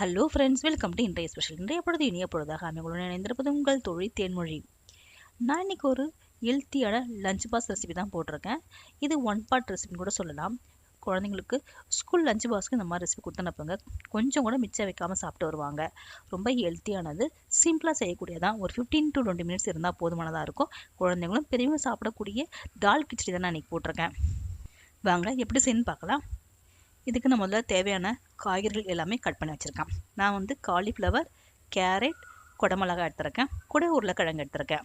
Hello friends welcome to இன்றைய special இன்றைய பொழுது இனிய பொழுதாக அமைகளுடன் இணைந்திருப்பது உங்கள் தொழில் தேன்மொழி. நான் இன்னைக்கு ஒரு ஹெல்த்தியான லஞ்ச் பாக்ஸ் ரெசிபி தான் போட்டிருக்கேன். இது ஒன் பார்ட் ரெசிபின்னு கூட சொல்லலாம். குழந்தைங்களுக்கு ஸ்கூல் லஞ்ச் பாக்ஸ்க்கு இந்த மாதிரி ரெசிபி கொடுத்தனுப்புங்க கொஞ்சம் கூட மிச்சம் வைக்காமல் சாப்பிட்டு வருவாங்க. ரொம்ப ஹெல்த்தியானது சிம்பிளாக செய்யக்கூடியதான் ஒரு ஃபிஃப்டீன் டு டுவெண்ட்டி மினிட்ஸ் இருந்தால் போதுமானதாக இருக்கும். குழந்தைங்களும் பெரியவங்க சாப்பிடக்கூடிய தால் கிச்சடி தான் நான் இன்றைக்கி போட்டிருக்கேன். வாங்க எப்படி செய்யணும்னு பார்க்கலாம். இதுக்கு நான் முதல்ல தேவையான காய்கறிகள் எல்லாமே கட் பண்ணி வச்சுருக்கேன். நான் வந்து காலிஃப்ளவர் கேரட் குடமிளகா எடுத்திருக்கேன். கூட உருளைக்கிழங்கு எடுத்திருக்கேன்.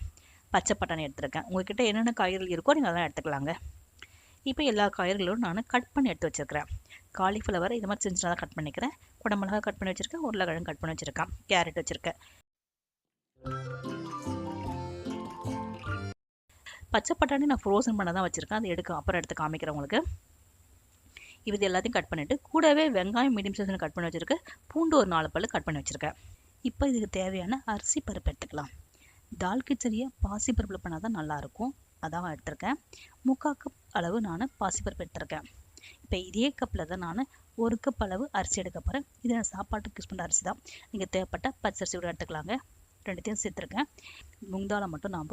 பச்சை பட்டாணி எடுத்திருக்கேன். உங்ககிட்ட என்னென்ன காய்கறிகள் இருக்கோ நீங்கள் அதெல்லாம் எடுத்துக்கலாங்க. இப்போ எல்லா காய்கறிகளும் நான் கட் பண்ணி எடுத்து வச்சுருக்கிறேன். காலிஃப்ளவர் இது மாதிரி சின்ன கட் பண்ணிக்கிறேன். குடமிளகா கட் பண்ணி வச்சுருக்கேன். உருளைக்கிழங்கு கட் பண்ணி வச்சுருக்கேன். கேரட் வச்சுருக்கேன். பச்சை பட்டாணி நான் ஃப்ரோசன் பண்ண தான் வச்சுருக்கேன். அதை எடுக்க அப்புறம் எடுத்து காமிக்கிறேன் உங்களுக்கு. இது எல்லாத்தையும் கட் பண்ணிவிட்டு கூடவே வெங்காயம் மீடியம் சைஸில் கட் பண்ணி வச்சுருக்கேன் பூண்டு ஒரு நாலு பல்லு கட் பண்ணி வச்சுருக்கேன் இப்போ இதுக்கு தேவையான அரிசி பருப்பு எடுத்துக்கலாம். தால் கிச்சரியை பாசி பருப்பில் பண்ணால் தான் நல்லாயிருக்கும். அதான் எடுத்திருக்கேன். முக்கால் கப் அளவு நான் பாசிப்பருப்பு எடுத்திருக்கேன். இப்போ இதே கப்பில் தான் நான் ஒரு கப் அளவு அரிசி எடுக்க போகிறேன் இது நான் சாப்பாட்டுக்கு யூஸ் பண்ணுற அரிசி தான் நீங்கள் தேவைப்பட்ட பச்சரிசி கூட எடுத்துக்கலாங்க. ரெண்டுத்தையும் சேர்த்துருக்கேன். முங்தாலை மட்டும் நாம்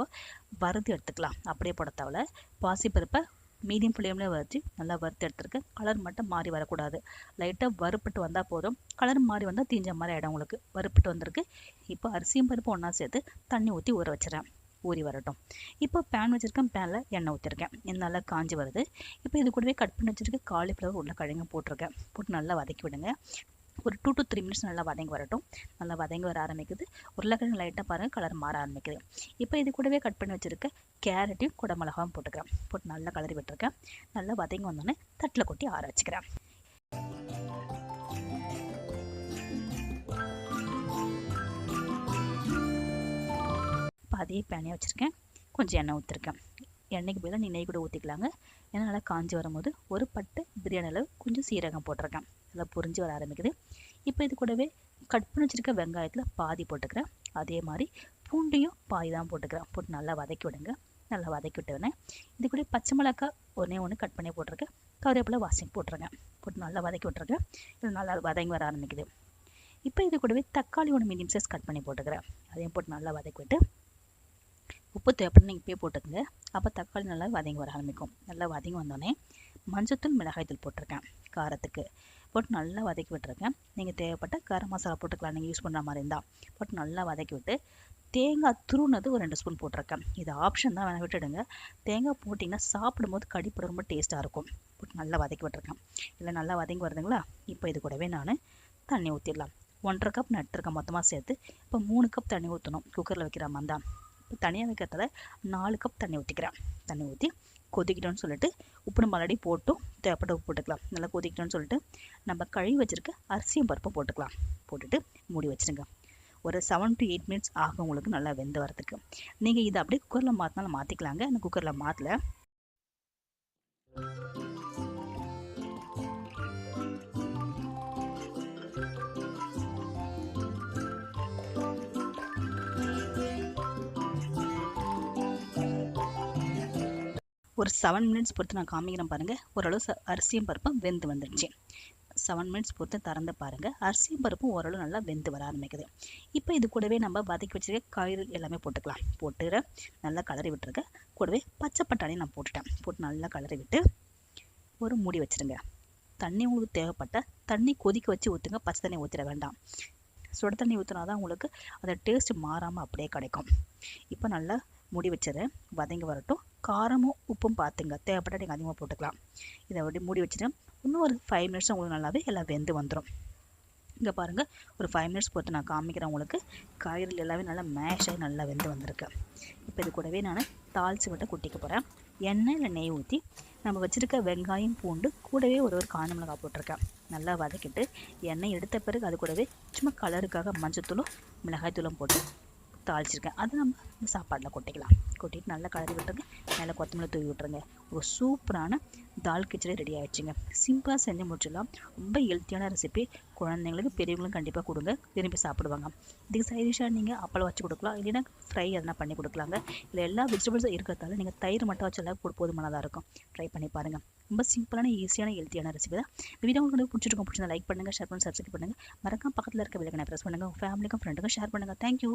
வறுத்து எடுத்துக்கலாம். அப்படியே போட தேவையில்ல. பாசிப்பருப்பை மீடியம் ஃப்ளேமில் வச்சு நல்லா வறுத்து எடுத்துருக்கேன் கலர் மட்டும் மாறி வரக்கூடாது. லைட்டாக வறுப்பட்டு வந்தால் போதும். கலர் மாறி வந்தால் தீஞ்ச மாதிரி ஆகிடும் உங்களுக்கு. வறுப்பட்டு வந்திருக்கு. இப்போ அரிசியும் பருப்பு ஒன்றா சேர்த்து தண்ணி ஊற்றி ஊற வச்சுறேன் ஊறி வரட்டும். இப்போ பேன் வச்சுருக்கேன் பேனில் எண்ணெய் ஊற்றிருக்கேன் எண்ணெய் நல்லா காஞ்சி வருது. இப்போ இது கூடவே கட் பண்ணி வச்சுருக்க காலிஃப்ளவர் உள்ள கிழங்கு போட்டிருக்கேன். போட்டு நல்லா வதக்கி விடுங்க. ஒரு டூ டு த்ரீ மினிட்ஸ் நல்லா வதங்கி வரட்டும். நல்லா வதங்கி வர ஆரம்பிக்குது. உருளைக்கிழங்கு லைட்டாக பாருங்கள் கலர் மாற ஆரம்பிக்குது. இப்போ இது கூடவே கட் பண்ணி வச்சுருக்க கேரட்டையும் குடமிளகாவும் போட்டுக்கிறேன். போட்டு நல்லா கலரி விட்டுருக்கேன். நல்லா வதங்கி வந்தோடனே தட்டில் கொட்டி ஆற வச்சுக்கிறேன். இப்போ அதே பேனையாக வச்சுருக்கேன். கொஞ்சம் எண்ணெய் ஊற்றிருக்கேன் எண்ணெய்க்கு பதிலாக நீ நெய் கூட ஊற்றிக்கலாங்க ஏன்னா நல்லா காஞ்சி வரும்போது ஒரு பட்டு பிரியாணி அளவு கொஞ்சம் சீரகம் போட்டிருக்கேன். நல்லா புரிஞ்சு வர ஆரம்பிக்குது. இப்போ இது கூடவே கட் பண்ணி வச்சுருக்க வெங்காயத்தில் பாதி போட்டுக்கிறேன். அதே மாதிரி பூண்டையும் பாதி தான் போட்டுக்கிறேன். போட்டு நல்லா வதக்கி விடுங்க. நல்லா வதக்கி விட்டுவேன் இது கூட பச்சை மிளகாய் ஒன்றே ஒன்று கட் பண்ணி போட்டிருக்கேன். கருவேப்பிலை வாசம் போட்டுருங்க. போட்டு நல்லா வதக்கி விட்டுருக்கேன் இது நல்லா வதங்கி வர ஆரம்பிக்குது. இப்போ இது கூடவே தக்காளி ஒன்று மீடியம் சைஸ் கட் பண்ணி போட்டுக்கிறேன். அதையும் போட்டு நல்லா வதக்கி விட்டு உப்பு தேவைப்படும் நீங்கள் இப்பயே போட்டுக்கங்க. அப்போ தக்காளி நல்லா வதங்கி வர ஆரம்பிக்கும். நல்லா வதங்கி வந்தோடனே மஞ்சத்தூள் மிளகாய்த்தூள் போட்டிருக்கேன். காரத்துக்கு. போட்டு நல்லா வதக்கி விட்டுருக்கேன் நீங்கள் தேவைப்பட்ட கரம் மசாலா போட்டுக்கலாம். நீங்கள் யூஸ் பண்ணுற மாதிரி இருந்தால் போட்டு நல்லா வதக்கி விட்டு தேங்காய் துருனது ஒரு ரெண்டு ஸ்பூன் போட்டிருக்கேன். இது ஆப்ஷன் தான். வேணால் விட்டுடுங்க. தேங்காய் போட்டிங்கன்னா சாப்பிடும்போது கடிப்பட ரொம்ப டேஸ்ட்டாக இருக்கும். போட்டு நல்லா வதக்கி விட்டுருக்கேன் இல்லை நல்லா வதங்கி வருதுங்களா? இப்போ இது கூடவே நான் தண்ணி ஊற்றிடலாம் ஒன்றரை கப் நட்டுருக்கேன் மொத்தமாக சேர்த்து இப்போ மூணு கப் தண்ணி ஊற்றணும் குக்கரில் வைக்கிற மாதிரி தான். இப்போ தனியாக வைக்கிறதால நாலு கப் தண்ணி ஊற்றிக்கிறேன் தண்ணி ஊற்றி கொதிக்கிட்டோன்னு சொல்லிட்டு உப்பு நம்ம ஆல்ரெடி போட்டும் தேவைப்பட்ட உப்பு போட்டுக்கலாம். நல்லா கொதிக்கிட்டோன்னு சொல்லிட்டு நம்ம கழுவி வச்சுருக்க அரிசியும் பருப்பு போட்டுக்கலாம். போட்டுட்டு மூடி வச்சுருங்க. ஒரு செவன் டு எயிட் மினிட்ஸ் ஆகும் உங்களுக்கு நல்லா வெந்து வரதுக்கு. நீங்கள் இதை அப்படியே குக்கரில் மாற்றினாலும் மாற்றிக்கலாங்க அந்த குக்கரில் மாற்றல ஒரு செவன் மினிட்ஸ் பொறுத்து நான் காமிக்கிறேன் பாருங்கள் ஓரளவு ச அரிசியும் பருப்பும் வெந்து வந்துடுச்சு செவன் மினிட்ஸ் பொறுத்து திறந்து பாருங்கள் அரிசியும் பருப்பும் ஓரளவு நல்லா வெந்து வர ஆரம்பிக்குது. இப்போ இது கூடவே நம்ம வதக்கி வச்சிருக்க காய்கறி எல்லாமே போட்டுக்கலாம். போட்டு நல்லா கலரி விட்டுருக்க கூடவே பச்சை பட்டாணி நான் போட்டுட்டேன். போட்டு நல்லா கலரி விட்டு ஒரு மூடி வச்சுருங்க. தண்ணி உங்களுக்கு தேவைப்பட்ட தண்ணி கொதிக்க வச்சு ஊற்றுங்க பச்சை தண்ணி ஊற்றிட வேண்டாம். சுட தண்ணி ஊற்றினா தான் உங்களுக்கு அந்த டேஸ்ட் மாறாமல் அப்படியே கிடைக்கும். இப்போ நல்லா மூடி வச்சிரு வதங்கி வரட்டும். காரமும் உப்பும் பார்த்துங்க தேவைப்பட்ட நீங்கள் அதிகமாக போட்டுக்கலாம். இதை அப்படி மூடி வச்சுட்டு இன்னும் ஒரு ஃபைவ் மினிட்ஸ் உங்களுக்கு நல்லாவே எல்லாம் வெந்து வந்துடும் இங்கே பாருங்கள் ஒரு ஃபைவ் மினிட்ஸ் பொறுத்து நான் காமிக்கிறேன் உங்களுக்கு. காய்கறிகள் எல்லாமே நல்லா மேஷ் ஆகி நல்லா வெந்து வந்திருக்கு. இப்போ இது கூடவே நான் தாளித்து விட்டு குட்டிக்க போகிறேன் எண்ணெய் இல்லை நெய் ஊற்றி நம்ம வச்சுருக்க வெங்காயம் பூண்டு கூடவே ஒரு ஒரு காஞ்ச மிளகாய் போட்டிருக்கேன். நல்லா வதக்கிட்டு எண்ணெய் எடுத்த பிறகு அது கூடவே சும்மா கலருக்காக மஞ்சத்தூளும் மிளகாய்த்தூளும் போட்டு தாளிச்சிருக்கேன். அதை நம்ம இந்த சாப்பாட்டில் கொட்டிக்கலாம். கொட்டிட்டு நல்லா கலரி விட்டுருங்க. நல்லா கொத்தமல்லி தூவி விட்டுருங்க. ஒரு சூப்பரான தால் கிச்சடி ரெடி ஆயிடுச்சுங்க. சிம்பிளாக செஞ்சு முடிச்சிடலாம். ரொம்ப ஹெல்த்தியான ரெசிபி குழந்தைங்களுக்கு பெரியவங்களும் கண்டிப்பாக கொடுங்க. விரும்பி சாப்பிடுவாங்க. இதுக்கு சைடிஷாக நீங்கள் அப்பளம் வச்சு கொடுக்கலாம். இல்லைன்னா ஃப்ரை எதனா பண்ணி கொடுக்கலாங்க. இல்லை எல்லா வெஜிடபிள்ஸும் இருக்கிறதால நீங்கள் தயிர் மட்டும் வச்செல்லாம் போதுமானதாக இருக்கும். ட்ரை பண்ணி பாருங்கள் ரொம்ப சிம்பிளான ஈஸியான ஹெல்த்தியான ரெசிபி தான். இந்த வீடியோ உங்களுக்கு பிடிச்சிருக்கும் பிடிச்சிருந்தா லைக் பண்ணுங்கள் ஷேர் பண்ணி சப்ஸ்கிரைப் பண்ணுங்கள் மறக்காம பக்கத்தில் இருக்க விலகனை ப்ரெஸ் பண்ணுங்கள் உங்கள் ஃபேமிலிக்கும் ஃப்ரெண்டுக்கும் ஷேர் பண்ணுங்கள் தேங்க்யூ